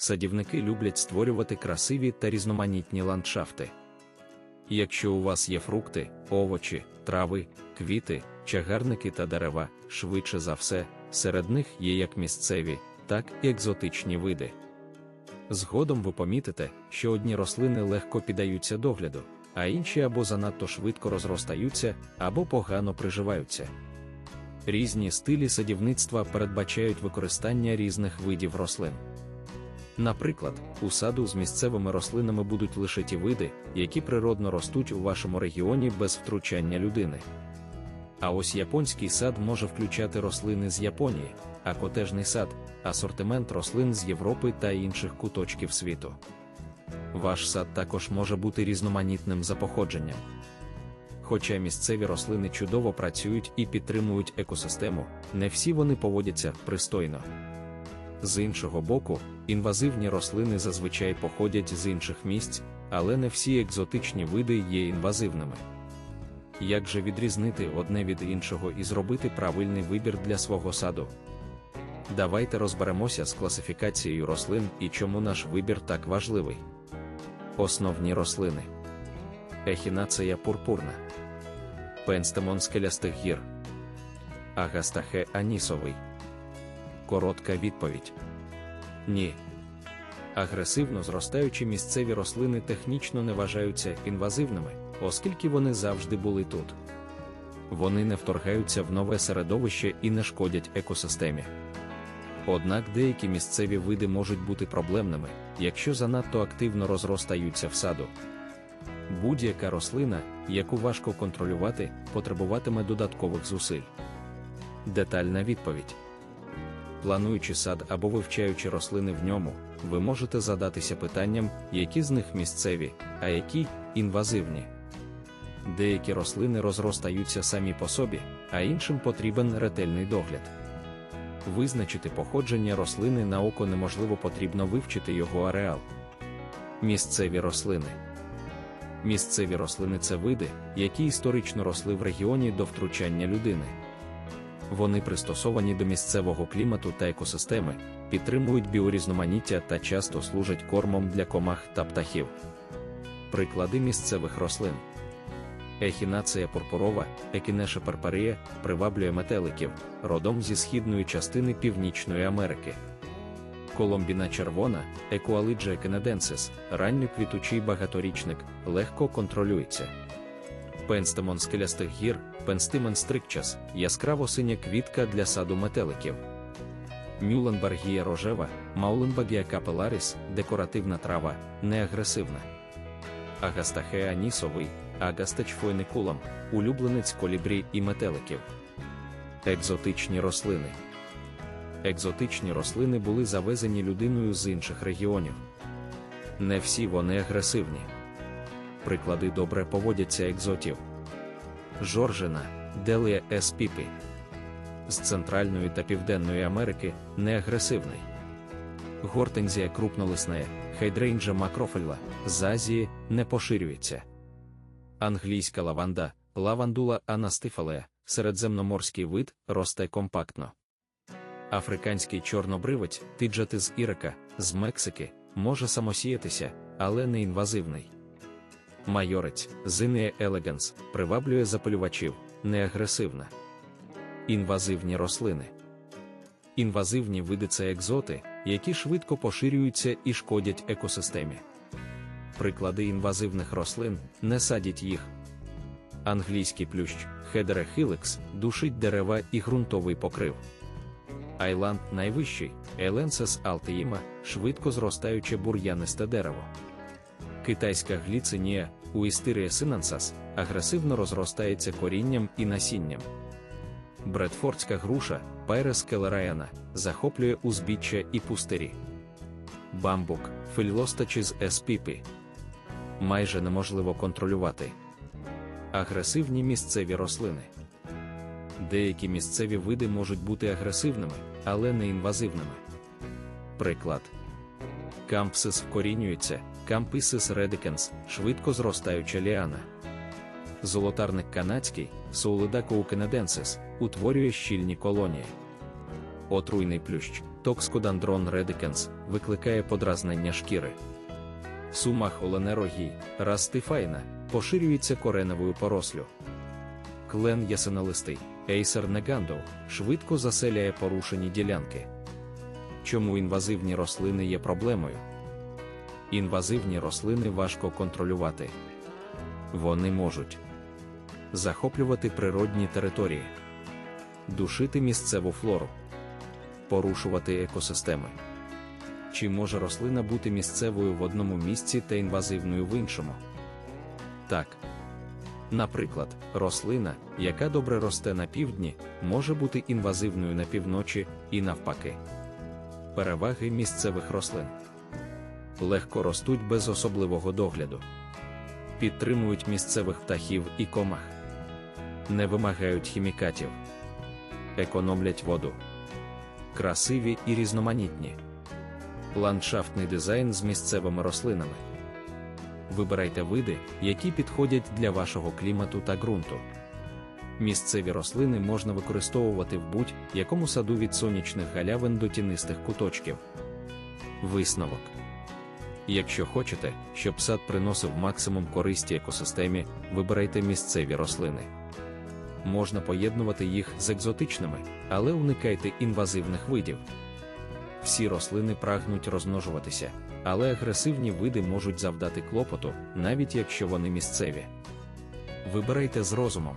садівники люблять створювати красиві та різноманітні ландшафти. Якщо у вас є фрукти, овочі, трави, квіти, чагарники та дерева, швидше за все, серед них є як місцеві, так і екзотичні види. Згодом ви помітите, що одні рослини легко піддаються догляду, а інші або занадто швидко розростаються, або погано приживаються. Різні стилі садівництва передбачають використання різних видів рослин. Наприклад, у саду з місцевими рослинами будуть лише ті види, які природно ростуть у вашому регіоні без втручання людини. А ось японський сад може включати рослини з Японії, а котежний сад асортимент рослин з Європи та інших куточків світу. Ваш сад також може бути різноманітним за походженням. Хоча місцеві рослини чудово працюють і підтримують екосистему, не всі вони поводяться пристойно. З іншого боку, інвазивні рослини зазвичай походять з інших місць, але не всі екзотичні види є інвазивними. Як же відрізнити одне від іншого і зробити правильний вибір для свого саду? Давайте розберемося з класифікацією рослин і чому наш вибір так важливий. Основні рослини. Ехінацея пурпурна. Пенстемон скелястих гір. Агастахе анісовий. Коротка відповідь. Ні. Агресивно зростаючі місцеві рослини технічно не вважаються інвазивними, оскільки вони завжди були тут. Вони не вторгаються в нове середовище і не шкодять екосистемі. Однак деякі місцеві види можуть бути проблемними, якщо занадто активно розростаються в саду. Будь-яка рослина, яку важко контролювати, потребуватиме додаткових зусиль. Детальна відповідь. Плануючи сад або вивчаючи рослини в ньому, ви можете задатися питанням, які з них місцеві, а які інвазивні. Деякі рослини розростаються самі по собі, а іншим потрібен ретельний догляд. Визначити походження рослини на око неможливо потрібно вивчити його ареал. Місцеві рослини. Місцеві рослини це види, які історично росли в регіоні до втручання людини. Вони пристосовані до місцевого клімату та екосистеми, підтримують біорізноманіття та часто служать кормом для комах та птахів. Приклади місцевих рослин. Ехінація пурпурова, екінеша перпарія, приваблює метеликів, родом зі східної частини Північної Америки. Коломбіна червона, екуалиджа кенеденсис, ранньоквітучий багаторічник, легко контролюється. Пенстемон скелястих гір, пенстимен стрикчас, яскраво синя квітка для саду метеликів. Мюленбергія рожева, Мауленбагія капеларіс, декоративна трава, неагресивна. Агастахеа нісовий, Агастач фойникулам, улюбленець колібрі і метеликів. Екзотичні рослини. Екзотичні рослини були завезені людиною з інших регіонів. Не всі вони агресивні. Приклади добре поводяться екзотів. Жоржина, Делія еспіпі. З Центральної та Південної Америки неагресивний. Гортензія крупнолисна, хайдрейнджа макрофельла, з Азії не поширюється. Англійська лаванда, лавандула анастифалея, середземноморський вид, росте компактно. Африканський чорнобривець, тиджати Ірика, з Мексики, може самосіятися, але не інвазивний. Майорець, Зинея елеганс, приваблює запалювачів, неагресивна. Інвазивні рослини. Інвазивні види це екзоти, які швидко поширюються і шкодять екосистемі. Приклади інвазивних рослин не садіть їх. Англійський плющ, Хедере хилекс, душить дерева і ґрунтовий покрив. Айланд найвищий, Еленсес алтеїма, швидко зростаюче бур'янисте дерево. Китайська гліцинія, Уістирія синансас, агресивно розростається корінням і насінням. Бредфордська груша, Пайрес келераяна, захоплює узбіччя і пустирі. Бамбук, філістачіз еспіпі. Майже неможливо контролювати. Агресивні місцеві рослини. Деякі місцеві види можуть бути агресивними, але не інвазивними. Приклад. Кампсис вкорінюється, Камписис редикенс, швидко зростаюча ліана. Золотарник канадський, Соулидако канаденсис, утворює щільні колонії. Отруйний плющ, Токскодандрон редикенс викликає подразнення шкіри. Сумах оленерогій, растифайна, поширюється кореневою порослю. Клен ясенолистий, ейсер негандов, швидко заселяє порушені ділянки. Чому інвазивні рослини є проблемою? Інвазивні рослини важко контролювати. Вони можуть захоплювати природні території, душити місцеву флору, порушувати екосистеми. Чи може рослина бути місцевою в одному місці та інвазивною в іншому? Так. Наприклад, рослина, яка добре росте на півдні, може бути інвазивною на півночі і навпаки. Переваги місцевих рослин. Легко ростуть без особливого догляду, підтримують місцевих птахів і комах, не вимагають хімікатів, економлять воду, красиві і різноманітні, ландшафтний дизайн з місцевими рослинами. Вибирайте види, які підходять для вашого клімату та ґрунту. Місцеві рослини можна використовувати в будь-якому саду від сонячних галявин до тінистих куточків. Висновок. Якщо хочете, щоб сад приносив максимум користі екосистемі, вибирайте місцеві рослини. Можна поєднувати їх з екзотичними, але уникайте інвазивних видів. Всі рослини прагнуть розмножуватися, але агресивні види можуть завдати клопоту, навіть якщо вони місцеві. Вибирайте з розумом.